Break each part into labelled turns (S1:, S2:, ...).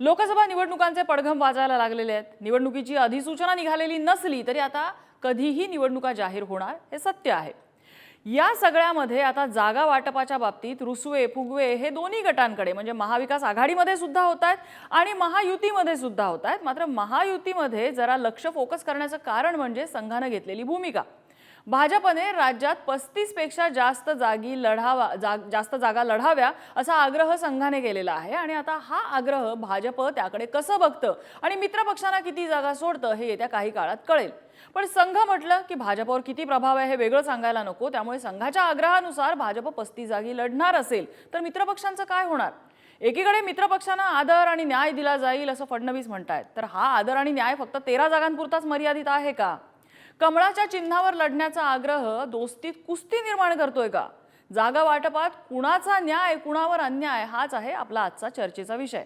S1: लोकसभा निवडणुकांचे पडघम वाजायला लागलेले आहेत. निवडणुकीची अधिसूचना निघालेली नसली तरी आता कधीही निवडणुका जाहीर होणार हे सत्य आहे. या सगळ्यामध्ये आता जागा वाटपाच्या बाबतीत रुसवे फुगवे हे दोन्ही गटांकडे म्हणजे महाविकास आघाडीमध्ये सुद्धा होत आहेत आणि महायुतीमध्ये सुद्धा होत आहेत. मात्र महायुतीमध्ये जरा लक्ष फोकस करण्याचं कारण म्हणजे संघानं घेतलेली भूमिका. भाजपने राज्यात पस्तीसपेक्षा जास्त जागी लढावा जा जास्त जागा लढाव्या असा आग्रह संघाने केलेला आहे. आणि आता हा आग्रह भाजप त्याकडे कसं बघतं आणि मित्रपक्षांना किती जागा सोडतं हे येत्या काही काळात कळेल. पण संघ म्हटलं की भाजपवर किती प्रभाव आहे हे वेगळं सांगायला नको. त्यामुळे संघाच्या आग्रहानुसार भाजप पस्तीस जागी लढणार असेल तर मित्रपक्षांचं काय होणार? एकीकडे मित्रपक्षांना आदर आणि न्याय दिला जाईल असं फडणवीस म्हणतायत. तर हा आदर आणि न्याय फक्त तेरा जागांपुरताच मर्यादित आहे का? कमळाच्या चिन्हावर लढण्याचा आग्रह दोस्तीत कुस्ती निर्माण करतोय का? जागा वाटपात कुणाचा न्याय कुणावर अन्याय? हाच आहे आपला आजचा चर्चेचा विषय.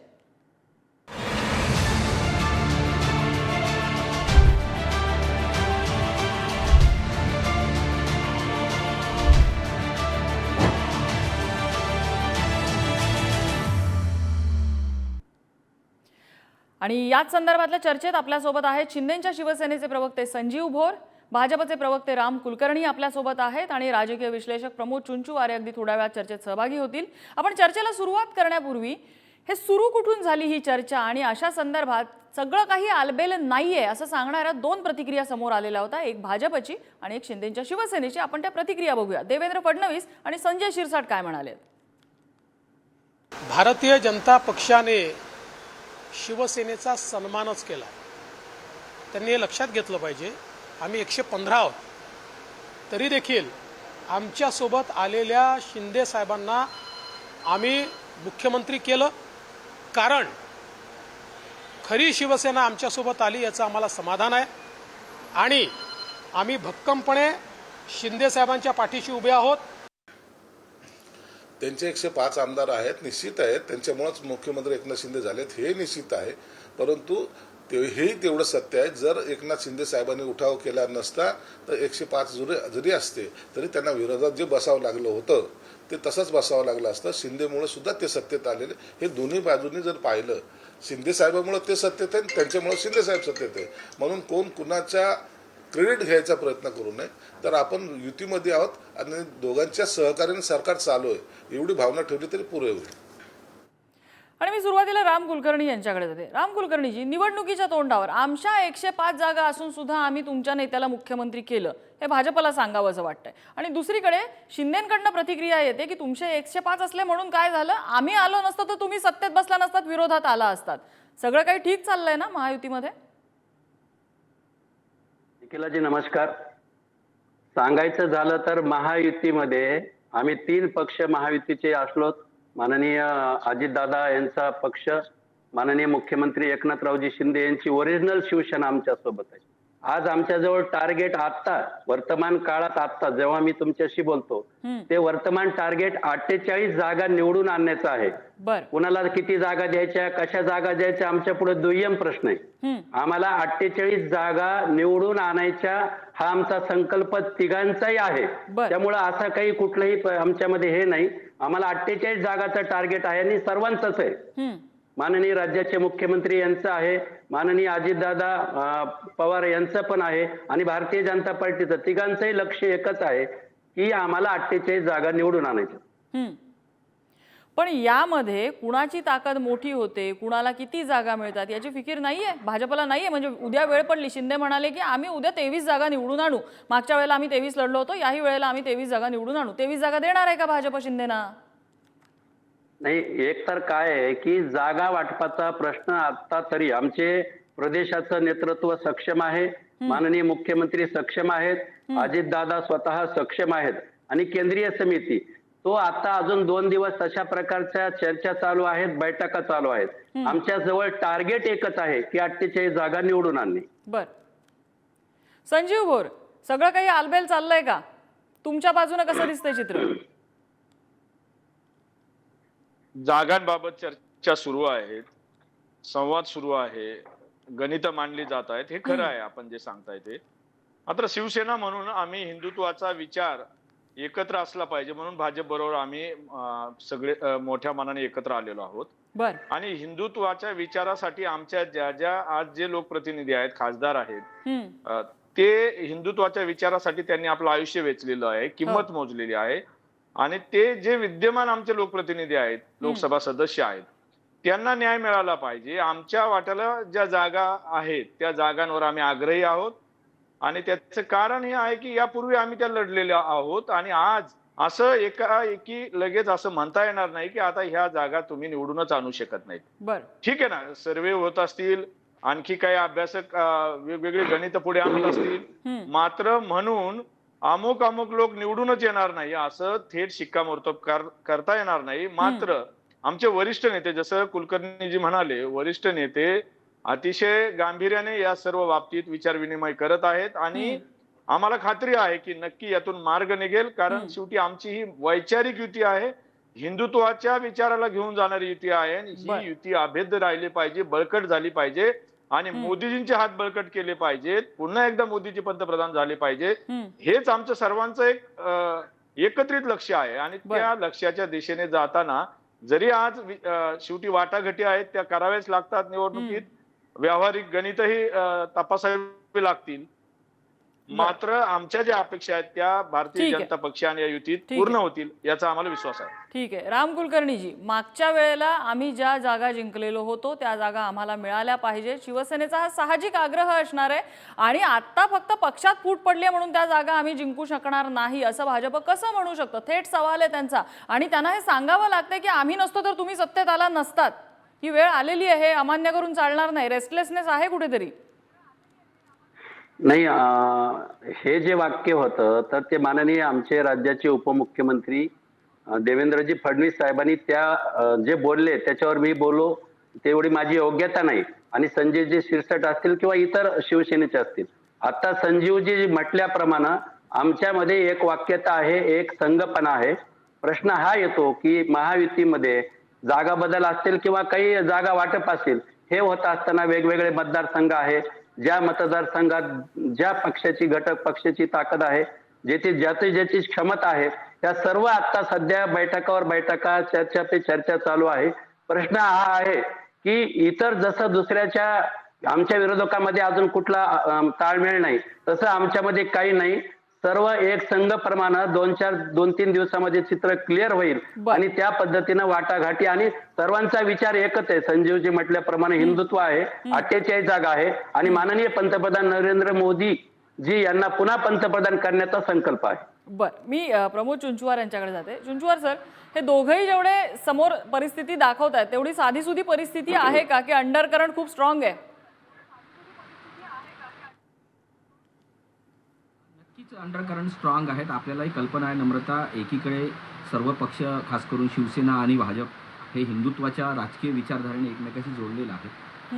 S1: आणि याच संदर्भातल्या चर्चेत आपल्यासोबत आहेत शिंदेच्या शिवसेनेचे प्रवक्ते संजीव भोर भाजपचे प्रवक्ते राम कुलकर्णी आपल्यासोबत आहेत आणि राजकीय विश्लेषक प्रमोद चुंचुवारे अगदी थोड्या वेळात चर्चेत सहभागी होतील. आपण चर्चेला सुरुवात करण्यापूर्वी हे सुरू कुठून झाली ही चर्चा आणि अशा संदर्भात सगळं काही आलबेल नाहीये असं सांगणाऱ्या दोन प्रतिक्रिया समोर आलेल्या होत्या एक भाजपची आणि एक शिंदेच्या शिवसेनेची. आपण त्या प्रतिक्रिया बघूया. देवेंद्र फडणवीस आणि संजय शिरसाट काय म्हणाले
S2: भारतीय जनता पक्षाने शिवसेनेचा सन्मानच केला. त्यांनी हे लक्षात घेतलं पाहिजे. आम्ही एकशे पंधरा आहोत. तरी देखील आमच्यासोबत आलेल्या शिंदे साहेबांना आम्ही मुख्यमंत्री केलं. कारण खरी शिवसेना आमच्यासोबत आली याचं आम्हाला समाधान आहे. आणि आम्ही भक्कमपणे शिंदे साहेबांच्या पाठीशी उभे आहोत.
S3: त्यांचे एकशे पाच आमदार आहेत निश्चित आहेत. त्यांच्यामुळेच मुख्यमंत्री एकनाथ शिंदे झालेत हे निश्चित आहे. परंतु ते हेही तेवढं सत्य आहे जर एकनाथ शिंदे साहेबांनी उठाव केला नसता तर एकशे पाच जुरे जरी असते तरी त्यांना विरोधात जे बसावं लागलं होतं ते तसंच बसावं लागलं असतं. शिंदेमुळे सुद्धा ते सत्तेत आलेले. हे दोन्ही बाजूंनी जर पाहिलं शिंदे साहेबामुळे ते सत्तेत आहे त्यांच्यामुळे शिंदे साहेब सत्तेत आहे म्हणून कोण कुणाच्या क्रेडिट घ्यायचा प्रयत्न करू नये. तर आपण युतीमध्ये आहोत आणि दोघांच्या सहकार्याने सरकार चालू आहे. एवढी भावना ठेवली तरी पुरे होईल.
S1: आणि मी सुरुवातीला राम कुलकर्णी यांच्याकडे जाते. राम कुलकर्णीजी निवडणुकीच्या तोंडावर आमच्या एकशे पाच जागा असून सुद्धा आम्ही तुमच्या नेत्याला मुख्यमंत्री केलं हे भाजपला सांगावं असं वाटतंय. आणि दुसरीकडे शिंदेकडनं प्रतिक्रिया येते की तुमचे एकशे पाच असले म्हणून काय झालं? आम्ही आलो नसतो तर तुम्ही सत्तेत बसला नसतात विरोधात आला असतात. सगळं काही ठीक चाललंय ना महायुतीमध्ये?
S4: निखिलाजी नमस्कार. सांगायचं झालं तर महायुतीमध्ये आम्ही तीन पक्ष महायुतीचे असलो माननीय अजितदादा यांचा पक्ष माननीय मुख्यमंत्री एकनाथरावजी शिंदे यांची ओरिजिनल शिवसेना आमच्यासोबत आहे. आज आमच्याजवळ टार्गेट आत्ता वर्तमान काळात आत्ता जेव्हा मी तुमच्याशी बोलतो ते वर्तमान टार्गेट अठ्ठेचाळीस जागा निवडून आणण्याचं आहे.
S1: बर.
S4: कुणाला किती जागा द्यायच्या कशा जागा द्यायच्या आमच्या पुढे दुय्यम प्रश्न आहे. आम्हाला अठ्ठेचाळीस जागा निवडून आणायच्या हा आमचा संकल्प तिघांचाही आहे. त्यामुळं असं काही कुठलंही आमच्यामध्ये हे नाही. आम्हाला अठ्ठेचाळीस जागाचं टार्गेट आहे आणि सर्वांचंच आहे. माननीय राज्याचे मुख्यमंत्री यांचं आहे माननीय अजितदादा पवार यांचं पण आहे आणि भारतीय जनता पार्टीचं. तिघांचंही लक्ष एकच आहे की आम्हाला अठ्ठेचाळीस जागा निवडून
S1: आणायचं पण यामध्ये कुणाची ताकद मोठी होते कुणाला किती जागा मिळतात याची फिकीर नाहीये. भाजपला नाहीये. म्हणजे उद्या वेळ पडली. शिंदे म्हणाले की आम्ही उद्या तेवीस जागा निवडून आणू. मागच्या वेळेला आम्ही तेवीस लढलो होतो. याही वेळेला आम्ही तेवीस जागा निवडून आणू. तेवीस जागा देणार आहे का भाजप शिंदेना?
S4: नाही एक तर काय आहे की जागा वाटपाचा प्रश्न आता तरी आमचे प्रदेशाचं नेतृत्व सक्षम आहे माननीय मुख्यमंत्री सक्षम आहेत अजितदादा स्वतः सक्षम आहेत आणि केंद्रीय समिती. तो आता अजून दोन दिवस अशा प्रकारच्या चर्चा चालू आहेत बैठका चालू आहेत. आमच्या जवळ टार्गेट एकच आहे की अठ्ठेचाळीस जागा निवडून आणणे.
S1: बर. संजीव भोर सगळं काही आलबेल चाललंय का? तुमच्या बाजूने कसं दिसतंय चित्र?
S5: जागांबाबत चर्चा सुरू आहेत संवाद सुरू आहे गणित मांडली जात आहेत हे खरं आहे आपण जे सांगताय ते. मात्र शिवसेना म्हणून आम्ही हिंदुत्वाचा विचार एकत्र असला पाहिजे म्हणून भाजप बरोबर आम्ही सगळे मोठ्या मनाने एकत्र आलेलो आहोत.
S1: बर.
S5: आणि हिंदुत्वाच्या विचारासाठी आमच्या ज्या ज्या आज जे लोकप्रतिनिधी आहेत खासदार आहेत ते हिंदुत्वाच्या विचारासाठी त्यांनी आपलं आयुष्य वेचलेलं आहे किंमत मोजलेली आहे. आणि ते जे विद्यमान आमचे लोकप्रतिनिधी आहेत लोकसभा सदस्य आहेत त्यांना न्याय मिळाला पाहिजे. आमच्या वाट्याला ज्या जागा आहेत त्या जागांवर आम्ही आग्रही आहोत. आणि त्याचं कारण हे आहे की यापूर्वी आम्ही त्या लढलेल्या आहोत आणि आज असं एकाएकी लगेच असं म्हणता येणार नाही की आता ह्या जागा तुम्ही निवडूनच आणू शकत नाहीत. ठीक आहे ना? सर्वे होत असतील आणखी काही अभ्यासक वेगवेगळे गणित पुढे आणत असतील. मात्र म्हणून अमुक अमुक लोक निवडूनच येणार नाही. असं थेट शिक्कामोर्तब कर- करता येणार नाही. मात्र आमचे वरिष्ठ नेते जसं कुलकर्णीजी म्हणाले वरिष्ठ नेते अतिशय गांभीर्याने या सर्व बाबतीत विचारविनिमय करत आहेत आणि आम्हाला खात्री आहे की नक्की यातून मार्ग निघेल कारण शेवटी आमची ही वैचारिक युती आहे. हिंदुत्वाच्या विचाराला घेऊन जाणारी युती आहे. ही युती अभेद्य राहिली पाहिजे बळकट झाली पाहिजे. आणि मोदीजींचे हात बळकट केले पाहिजेत. पुन्हा एकदा मोदीजी पंतप्रधान झाले पाहिजे. हेच आमचं सर्वांचं एक एकत्रित लक्ष आहे. आणि. त्या लक्ष्याच्या दिशेने जाताना जरी आज शेवटी वाटाघटी आहेत त्या कराव्याच लागतात निवडणुकीत. व्यावहारिक गणितही तपासावे लागतील. मात्र आमच्या ज्या अपेक्षा आहेत त्या भारतीय. जनता पक्ष आणि या युतीत पूर्ण. होतील याचा आम्हाला विश्वास आहे.
S1: ठीक आहे. राम कुलकर्णीजी मागच्या वेळेला आम्ही ज्या जागा जिंकलेलो होतो त्या जागा आम्हाला मिळाल्या पाहिजे. शिवसेनेचा हा साहजिक आग्रह असणार आहे. आणि आता फक्त पक्षात फूट पडली म्हणून त्या जागा आम्ही जिंकू शकणार नाही असं भाजप कसं म्हणू शकतं? थेट सवाल आहे त्यांचा. आणि त्यांना हे सांगावं लागतंय की आम्ही नसतो तर तुम्ही सत्तेत आला नसतात. ही वेळ आलेली आहे अमान्य करून चालणार नाही. रेस्टलेसनेस आहे कुठेतरी.
S4: नाही अं, हे जे वाक्य होतं तर ते माननीय आमचे राज्याचे उपमुख्यमंत्री अं, देवेंद्रजी फडणवीस साहेबांनी त्या अं, जे बोलले त्याच्यावर मी बोलो तेवढी माझी योग्यता नाही. आणि संजयजी शिरसट असतील किंवा इतर शिवसेनेचे असतील. आता संजीवजी म्हटल्याप्रमाणे आमच्यामध्ये एक वाक्यता आहे एक संघपणा आहे. प्रश्न हा येतो की महायुतीमध्ये जागा बदल असतील किंवा काही जागा वाटप असेल हे होत असताना वेगवेगळे मतदारसंघ आहे. ज्या मतदारसंघात ज्या पक्षाची घटक पक्षाची ताकद आहे जेथे ज्याची ज्याची क्षमता आहे त्या सर्व आता सध्या बैठकावर बैठका चर्चा पे चर्चा चालू आहे. प्रश्न हा आहे की इतर जसं दुसऱ्याच्या आमच्या विरोधकामध्ये अजून कुठला ताळमेळ नाही तसं आमच्यामध्ये काही नाही. सर्व एक संघ प्रमाणे दोन चार दोन तीन दिवसामध्ये चित्र क्लिअर होईल. आणि त्या पद्धतीनं वाटाघाटी आणि सर्वांचा विचार एकच आहे. संजीवजी म्हटल्याप्रमाणे हिंदुत्व आहे अठ्ठेचाळीस जागा आहे. आणि माननीय पंतप्रधान नरेंद्र मोदी जी यांना पुन्हा पंतप्रधान करण्याचा संकल्प आहे.
S1: बर. मी प्रमोद चुंचुवार यांच्याकडे जाते. चुंचुवार सर हे दोघंही जेवढे समोर परिस्थिती दाखवत आहेत तेवढी साधीसुधी परिस्थिती आहे का? की अंडर करंट खूप स्ट्रॉंग आहे?
S6: अंडरकरंट स्ट्रॉंग आहेत. आपल्यालाही कल्पना आहे नम्रता एकीकडे सर्व पक्ष खास करून शिवसेना आणि भाजप हे हिंदुत्वाच्या राजकीय विचारधारेने एकमेकाशी जोडलेले आहेत.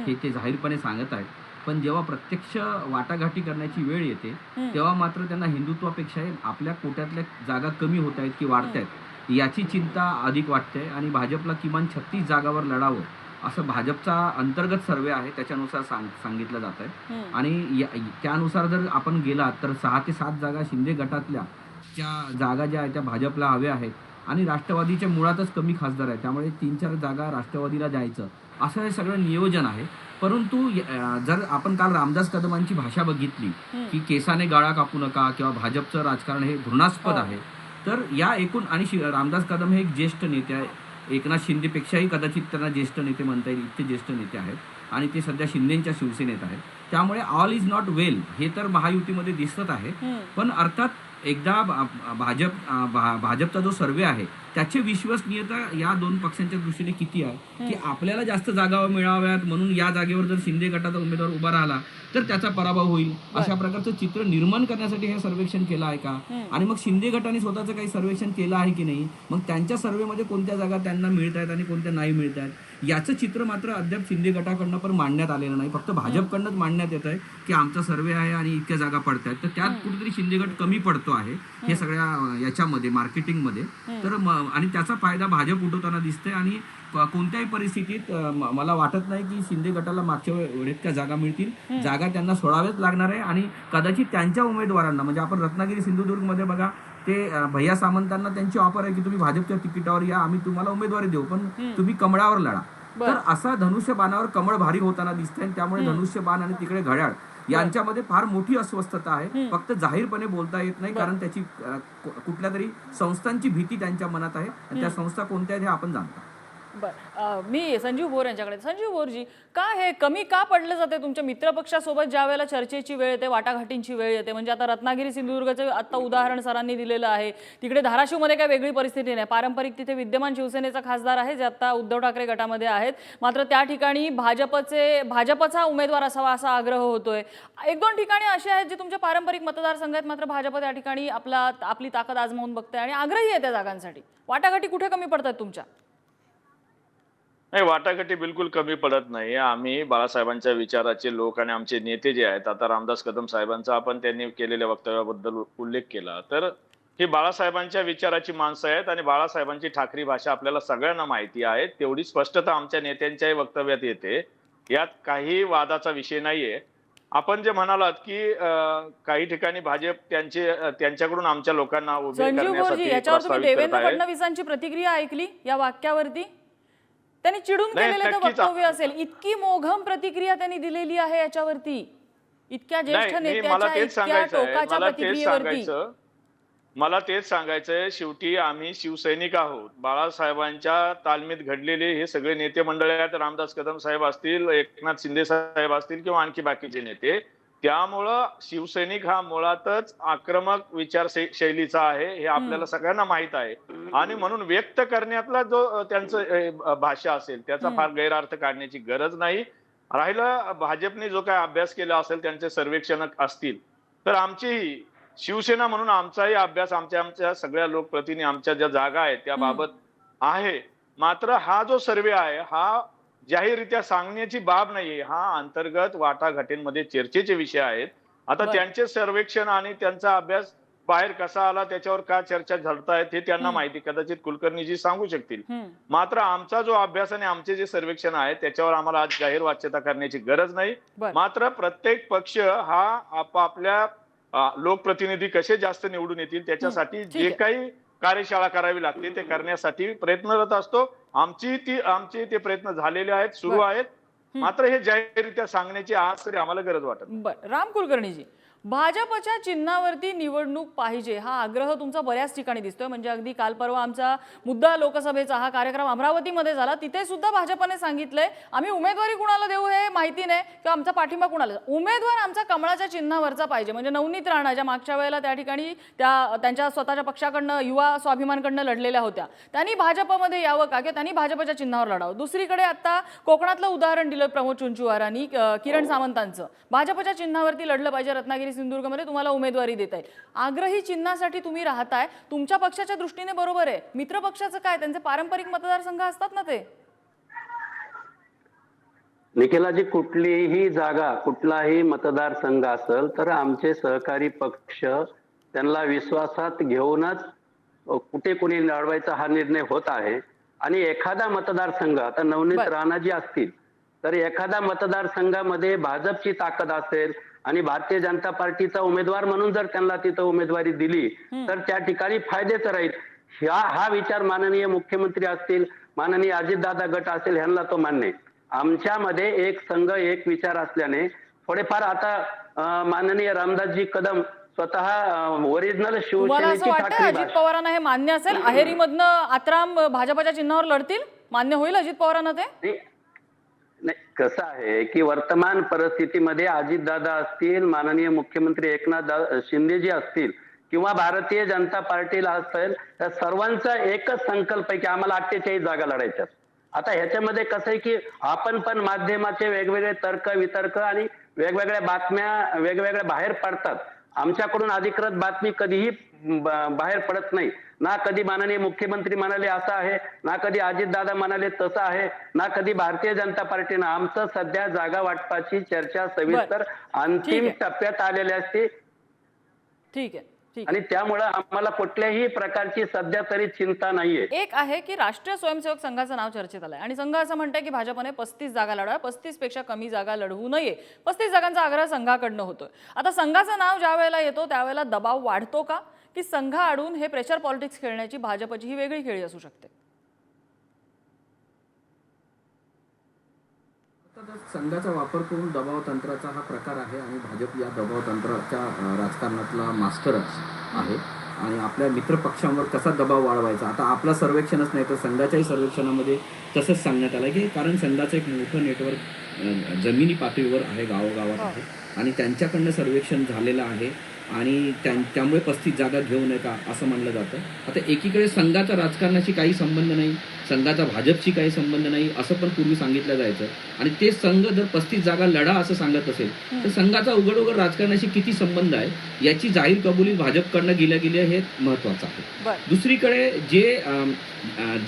S6: हे. ते जाहीरपणे सांगत आहेत. पण जेव्हा प्रत्यक्ष वाटाघाटी करण्याची वेळ येते तेव्हा मात्र त्यांना हिंदुत्वापेक्षाही आपल्या कोट्यातल्या जागा कमी होत आहेत की वाढत आहेत. याची चिंता अधिक वाटते आणि भाजपला किमान छत्तीस जागावर लढावं असं भाजपचा अंतर्गत सर्वे आहे त्याच्यानुसार सांग सांगितलं जात आहे आणि त्यानुसार जर आपण गेलात तर सहा ते सात जागा शिंदे गटातल्या त्या जागा ज्या आहेत त्या भाजपला हव्या आहेत. आणि राष्ट्रवादीच्या मुळातच कमी खासदार आहेत. त्यामुळे तीन चार जागा राष्ट्रवादीला द्यायचं. असं हे सगळं नियोजन आहे. परंतु जर आपण काल रामदास कदमांची भाषा बघितली की केसाने गाळा कापू नका किंवा भाजपचं राजकारण हे घृणास्पद आहे तर या एकूण आणि रामदास कदम हे एक ज्येष्ठ नेते आहे. एकनाथ शिंदेपेक्षाही कदाचित त्यांना ज्येष्ठ नेते म्हणता येईल इतके ज्येष्ठ नेते आहेत. आणि ते सध्या शिंदेच्या शिवसेनेत आहेत. त्यामुळे ऑल इज नॉट वेल हे तर महायुतीमध्ये दिसत आहे. पण अर्थात एकदा भाजप भाजपचा जो सर्वे आहे त्याची विश्वसनीयता या दोन पक्षांच्या दृष्टीने किती आहे? की आपल्याला जास्त जागा मिळाव्यात म्हणून या जागेवर जर शिंदे गटाचा उमेदवार उभा राहिला तर त्याचा पराभव होईल. अशा प्रकारचं चित्र निर्माण करण्यासाठी हे सर्वेक्षण केलं आहे का? आणि मग शिंदे गटाने स्वतःचं काही सर्वेक्षण केलं आहे की नाही? मग त्यांच्या सर्वेमध्ये कोणत्या जागा त्यांना मिळत आहेत आणि कोणत्या नाही मिळत आहेत याचं चित्र मात्र अद्याप शिंदे गटाकडनं पण मांडण्यात आलेलं नाही. फक्त भाजपकडनंच मांडण्यात येत आहे की आमचा सर्वे आहे आणि इतक्या जागा पडत आहेत तर त्यात कुठेतरी शिंदे गट कमी पडतो आहे हे सगळ्या याच्यामध्ये मार्केटिंगमध्ये. तर आणि त्याचा फायदा भाजप उठवताना दिसते आणि कोणत्याही परिस्थितीत मला वाटत नाही की शिंदे गटाला मागच्या वेळेत त्या जागा मिळतील. जागा त्यांना सोडाव्याच लागणार आहे आणि कदाचित त्यांच्या उमेदवारांना म्हणजे आपण रत्नागिरी सिंधुदुर्गमध्ये बघा ते भैया सामंतांना त्यांची ऑफर आहे की तुम्ही भाजपच्या तिकिटावर या आम्ही तुम्हाला उमेदवारी देऊ पण तुम्ही कमळावर लढा. तर असा धनुष्यबाणावर कमळ भारी होताना दिसतंय आणि त्यामुळे धनुष्यबाण आणि तिकडे घड्याळ यांच्यामध्ये फार मोठी अस्वस्थता आहे. फक्त जाहीरपणे बोलता येत नाही कारण त्याची कुठल्या तरी संस्थांची भीती त्यांच्या मनात आहे. आणि त्या संस्था कोणत्या आहेत हे आपण जाणता.
S1: बरं. मी संजीव बोर यांच्याकडे. संजीव बोरजी का हे कमी का पडलं जाते तुमच्या मित्रपक्षासोबत ज्या वेळेला चर्चेची वेळ येते वाटाघाटींची वेळ येते? म्हणजे आता रत्नागिरी सिंधुदुर्गचं आता उदाहरण सरांनी दिलेलं आहे. तिकडे धाराशिवमध्ये काय वेगळी परिस्थिती नाही. पारंपरिक तिथे विद्यमान शिवसेनेचा खासदार आहे जे आता उद्धव ठाकरे गटामध्ये आहेत. मात्र त्या ठिकाणी भाजपचे भाजपचा उमेदवार असावा असा आग्रह होतोय. एक दोन ठिकाणी असे आहेत जे तुमच्या पारंपरिक मतदारसंघ आहेत मात्र भाजप त्या ठिकाणी आपला आपली ताकद आजमावून बघते आणि आग्रही आहे त्या जागांसाठी. वाटाघाटी कुठे कमी पडतात तुमच्या?
S5: नाही वाटाघाटी बिलकुल कमी पडत नाही. आम्ही बाळासाहेबांच्या विचाराचे लोक आणि आमचे नेते जे आहेत आता रामदास कदम साहेबांचा आपण त्यांनी केलेल्या वक्तव्याबद्दल उल्लेख केला. तर ही बाळासाहेबांच्या विचाराची माणसं आहेत आणि बाळासाहेबांची ठाकरी भाषा आपल्याला सगळ्यांना माहिती आहे. तेवढी स्पष्टता आमच्या नेत्यांच्याही वक्तव्यात येते. यात काही वादाचा विषय नाहीये. आपण जे म्हणालात की काही ठिकाणी भाजप त्यांचे त्यांच्याकडून आमच्या लोकांना उभे
S1: याच्यावर देवेंद्र फडणवीसांची प्रतिक्रिया ऐकली या वाक्यावरती? त्यांनी चिडून
S5: नाही,
S1: केलेलं
S5: नक्कीच.
S1: वक्तव्य असेल. इतकी मोघम प्रतिक्रिया त्यांनी दिलेली आहे याच्यावरती. इतक्या ज्येष्ठ
S5: नाही मला
S1: नेत्याच्या
S5: तेच
S1: इतक्या
S5: सांगायचं आहे
S1: टोकाच्या
S5: मला तेच
S1: प्रतिक्रियेवरती.
S5: सांगायचं मला तेच सांगायचंय शेवटी आम्ही शिवसैनिक आहोत. बाळासाहेबांच्या तालमीत घडलेले हे सगळे नेते मंडळ आहेत रामदास कदम साहेब असतील एकनाथ शिंदे साहेब असतील किंवा आणखी बाकीचे नेते त्यामुळं शिवसैनिक हा मुळातच आक्रमक विचार शैलीचा आहे हे आपल्याला सगळ्यांना माहीत आहे. आणि म्हणून व्यक्त करण्यातला जो त्यांचं भाषा असेल त्याचा फार गैरअर्थ काढण्याची गरज नाही. राहिलं भाजपने जो काय अभ्यास केला असेल त्यांचे सर्वेक्षण असतील तर आमचीही शिवसेना म्हणून आमचाही अभ्यास आमच्या आमच्या सगळ्या लोकप्रतिनिधी आमच्या ज्या जागा आहेत त्याबाबत आहे. मात्र हा जो सर्वे आहे हा जाहीररित्या सांगण्याची बाब नाहीये हा अंतर्गत वाटाघाटींमध्ये चर्चेचे विषय आहेत आता. त्यांचे सर्वेक्षण आणि त्यांचा अभ्यास बाहेर कसा आला त्याच्यावर का चर्चा झडतायत हे त्यांना माहिती कदाचित कुलकर्णीजी सांगू शकतील. मात्र आमचा जो अभ्यास आणि आमचे जे सर्वेक्षण आहे त्याच्यावर आम्हाला आज जाहीर वाच्यता करण्याची गरज नाही. मात्र प्रत्येक पक्ष हा आपापल्या लोकप्रतिनिधी कसे जास्त निवडून येतील त्याच्यासाठी जे. काही कार्यशाळा करावी लागते ते करण्यासाठी प्रयत्नरत असतो आमची ती आमचे ते प्रयत्न झालेले आहेत सुरू. आहेत मात्र हे जाहीररित्या सांगण्याची आज तरी आम्हाला गरज वाटत.
S1: बर राम कुलकर्णीजी भाजपच्या चिन्हावरती निवडणूक पाहिजे. हा आग्रह तुमचा बऱ्याच ठिकाणी दिसतोय. म्हणजे अगदी काल परवा आमचा मुद्दा लोकसभेचा हा कार्यक्रम अमरावतीमध्ये झाला. तिथे सुद्धा भाजपने सांगितलंय आम्ही उमेदवारी कुणाला देऊ हे माहिती नाही किंवा आमचा पाठिंबा कुणाला उमेदवार आमचा कमळाच्या चिन्हावरचा पाहिजे. म्हणजे नवनीत राणा ज्या मागच्या वेळेला त्या ठिकाणी त्या त्यांच्या स्वतःच्या पक्षाकडनं युवा स्वाभिमानकडनं लढलेल्या होत्या. त्यांनी भाजपमध्ये यावं का? किंवा त्यांनी भाजपच्या चिन्हावर लढावं? दुसरीकडे आता कोकणातलं उदाहरण दिलं प्रमोद चुंचुवारांनी किरण सामंतांचं भाजपच्या चिन्हावरती लढलं पाहिजे रत्नागिरी सिंधुदुर्गमध्ये तुम्हाला उमेदवारी देता येईल. आग्रही चिन्हासाठी तुम्ही राहताय. तुमच्या पक्षाच्या दृष्टीने बरोबर आहे. मित्र पक्षाचं काय? त्यांचे पारंपरिक मतदारसंघ असतात ना ते?
S4: निखिलाजी कुठलीही जागा कुठलाही मतदारसंघ असेल तर आमचे सहकारी पक्ष त्यांना विश्वासात घेऊनच कुठे कुणी लढवायचा हा निर्णय होत आहे. आणि एखादा मतदारसंघ आता नवनीत
S1: बरं.
S4: राणा जी असतील तर एखादा मतदारसंघामध्ये भाजपची ताकद असेल आणि भारतीय जनता पार्टीचा उमेदवार म्हणून जर त्यांना तिथं उमेदवारी दिली तर त्या ठिकाणी फायदेच राहील. ह्या हा विचार माननीय मुख्यमंत्री असतील माननीय अजितदादा गट असेल ह्यांना तो मान्य. आमच्यामध्ये एक संघ एक विचार असल्याने थोडेफार आता माननीय रामदासजी कदम स्वतः ओरिजिनल शिवसेनेची
S1: अजित पवारांना हे मान्य असेल? अहेरीमधनं आत्राम भाजपच्या चिन्हावर लढतील? मान्य होईल अजित पवारांना ते?
S4: कसं आहे की वर्तमान परिस्थितीमध्ये अजितदादा असतील माननीय मुख्यमंत्री एकनाथ शिंदेजी असतील किंवा भारतीय जनता पार्टीला असेल तर सर्वांचा एकच संकल्प आहे की आम्हाला अठ्ठेचाळीस जागा लढायच्या आता ह्याच्यामध्ये कसं आहे की आपण पण माध्यमाचे वेगवेगळे तर्क वितर्क आणि वेगवेगळ्या बातम्या वेगवेगळ्या बाहेर पडतात. आमच्याकडून अधिकृत बातमी कधीही बाहेर पडत नाही. ना कधी माननीय मुख्यमंत्री म्हणाले असं आहे ना कधी अजितदादा म्हणाले तसं आहे ना कधी भारतीय जनता पार्टीनं आमचं सध्या जागा वाटपाची चर्चा सविस्तर अंतिम टप्प्यात आलेली असते.
S1: ठीक आहे.
S4: आणि त्यामुळं आम्हाला कुठल्याही प्रकारची सध्या तरी चिंता नाहीये.
S1: एक आहे की राष्ट्रीय स्वयंसेवक संघाचं नाव चर्चेत आलंय. आणि संघ असं म्हणतंय की भाजपने पस्तीस जागा लढवा पस्तीसपेक्षा कमी जागा लढवू नये. पस्तीस जागांचा आग्रह संघाकडनं होतोय. आता संघाचं नाव ज्या वेळेला येतो त्यावेळेला दबाव वाढतो का? की संघाआडून हे प्रेशर पॉलिटिक्स खेळण्याची भाजपची ही वेगळी खेळी असू शकते.
S6: संघाचा वापर करून दबाव तंत्राचा हा प्रकार आहे आणि भाजप या दबाव तंत्राच्या राजकारणातला मास्टरच आहे. आणि आपल्या मित्र पक्षांवर कसा दबाव वाढवायचा? आता आपला सर्वेक्षणच नाही तर संघाच्याही सर्वेक्षणामध्ये तसंच सांगण्यात आलं की कारण संघाचं एक मोठं नेटवर्क जमिनी पातळीवर आहे गावोगावात आहे. आणि त्यांच्याकडनं सर्वेक्षण झालेलं आहे. आणि त्या त्यामुळे पस्तीस जागा घेऊ नये का असं म्हणलं जातं. आता एकीकडे संघाचा राजकारणाशी काही संबंध नाही. संघाचा भाजपशी काही संबंध नाही असं पण पूर्वी सांगितलं जायचं. आणि ते संघ जर पस्तीस जागा लढा असं सांगत असेल तर संघाचा उघड उघड राजकारणाशी किती संबंध आहे याची जाहीर कबुली भाजपकडनं गेल्या गेल्या हे महत्वाचं आहे. दुसरीकडे जे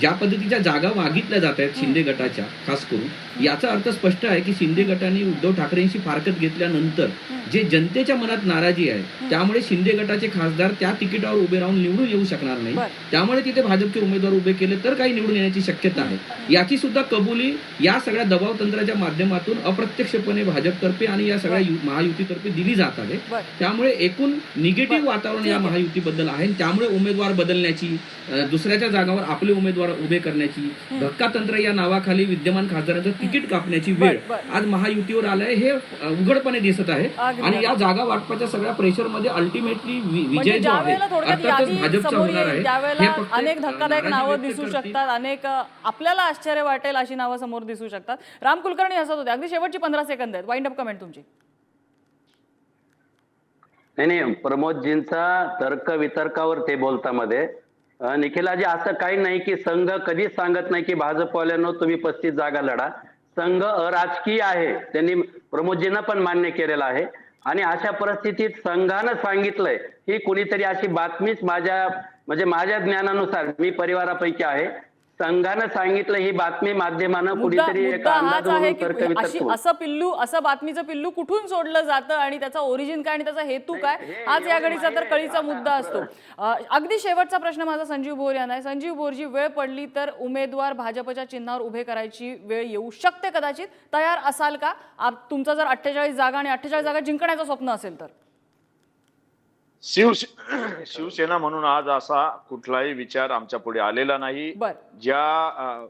S6: ज्या पद्धतीच्या जागा मागितल्या जात आहेत शिंदे गटाच्या खास करून याचा अर्थ स्पष्ट आहे की शिंदे गटाने उद्धव ठाकरेंशी फारकत घेतल्यानंतर जे जनतेच्या मनात नाराजी आहे त्यामुळे शिंदे गटाचे खासदार त्या तिकिटावर उभे राहून निवडून येऊ शकणार नाही. त्यामुळे तिथे भाजपचे उमेदवार उभे केले तर काही निवडून येण्याची शक्यता आहे याची सुद्धा कबुली या सगळ्या दबाव तंत्राच्या माध्यमातून अप्रत्यक्षपणे भाजपतर्फे आणि या सगळ्या महायुतीतर्फे दिली जात आहे. त्यामुळे एकूण निगेटिव्ह. वातावरण या. महायुतीबद्दल आहे त्यामुळे उमेदवार बदलण्याची दुसऱ्याच्या जागावर आपले उमेदवार उभे करण्याची धक्का तंत्र या नावाखाली विद्यमान खासदारांचं तिकीट कापण्याची वेळ. आज महायुतीवर आलंय हे उघडपणे दिसत आहे आणि या. जागा वाटपाच्या सगळ्या प्रेशरमध्ये अल्टिमेटली
S1: म्हणजे
S6: विजय जो
S1: ज्या
S6: आहे अर्थातच भाजपचा होणार आहे
S1: अनेक धक्कादायक नावं दिसू. शकतात अनेक एक आपल्याला आश्चर्य वाटेल अशी नावं समोर दिसू शकतात. राम कुलकर्णी हसत होते. अगदी शेवटची पंधरा सेकंद आहेत. वाइंड अप कमेंट तुमची.
S4: नाही नाही. प्रमोदजींचा तर्क वितर्कावर ते बोलता मध्ये निखिलाजी असं काही नाही की संघ कधीच सांगत नाही की भाजपवाल्यांनो तुम्ही पस्तीस जागा लढा. संघ अराजकीय आहे. त्यांनी प्रमोदजींना पण मान्य केलेलं आहे. आणि अशा परिस्थितीत संघानं सांगितलंय ही कुणीतरी अशी बातमीच माझ्या म्हणजे माझ्या ज्ञानानुसार मी परिवारापैकी आहे. संघानं सांगितलं ही बातमी माध्यमानं एक
S1: मुद्दा हाच आहे की अशी असं पिल्लू असं बातमीचं पिल्लू कुठून सोडलं जातं आणि त्याचा ओरिजिन काय आणि त्याचा हेतू काय
S4: हे
S1: हाच या घडीचा तर कळीचा. मुद्दा असतो. अगदी शेवटचा प्रश्न माझा संजीव भोर यांना आहे. संजीव भोरजी वेळ पडली तर उमेदवार भाजपच्या चिन्हावर उभे करायची वेळ येऊ शकते कदाचित. तयार असाल का? तुमचं जर अठ्ठेचाळीस जागा आणि अठ्ठेचाळीस जागा जिंकण्याचं स्वप्न असेल तर.
S5: शिव शिवसेना म्हणून आज असा कुठलाही विचार आमच्या पुढे आलेला नाही. ज्या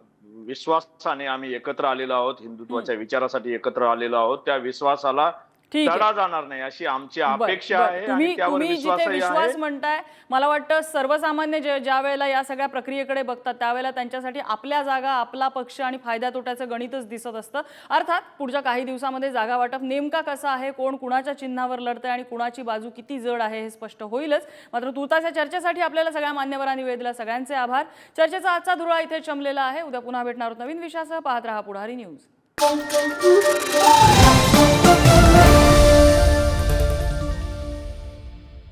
S5: विश्वासाने आम्ही एकत्र आलेलो आहोत हिंदुत्वाच्या विचारासाठी एकत्र आलेलो आहोत त्या विश्वासाला तडा जाणार नाही अशी आमची अपेक्षा. आहे
S1: तुम्ही तुम्ही जिथे विश्वास म्हणताय मला वाटतं सर्वसामान्य जे ज्या वेळेला या सगळ्या प्रक्रियेकडे बघतात त्यावेळेला त्यांच्यासाठी आपल्या जागा आपला पक्ष आणि फायद्या तोट्याचं गणितच दिसत असतं. अर्थात पुढच्या काही दिवसामध्ये जागा वाटप नेमका कसा आहे कोण कुणाच्या चिन्हावर लढतंय आणि कुणाची बाजू किती जड आहे हे स्पष्ट होईलच. मात्र तुर्ताच्या चर्चेसाठी आपल्याला सगळ्या मान्यवरांनी वेळ दिला सगळ्यांचे आभार. चर्चेचा आजचा धुळा इथे चमलेला आहे. उद्या पुन्हा भेटणार नवीन विषयासह. पाहत रहा पुढारी न्यूज.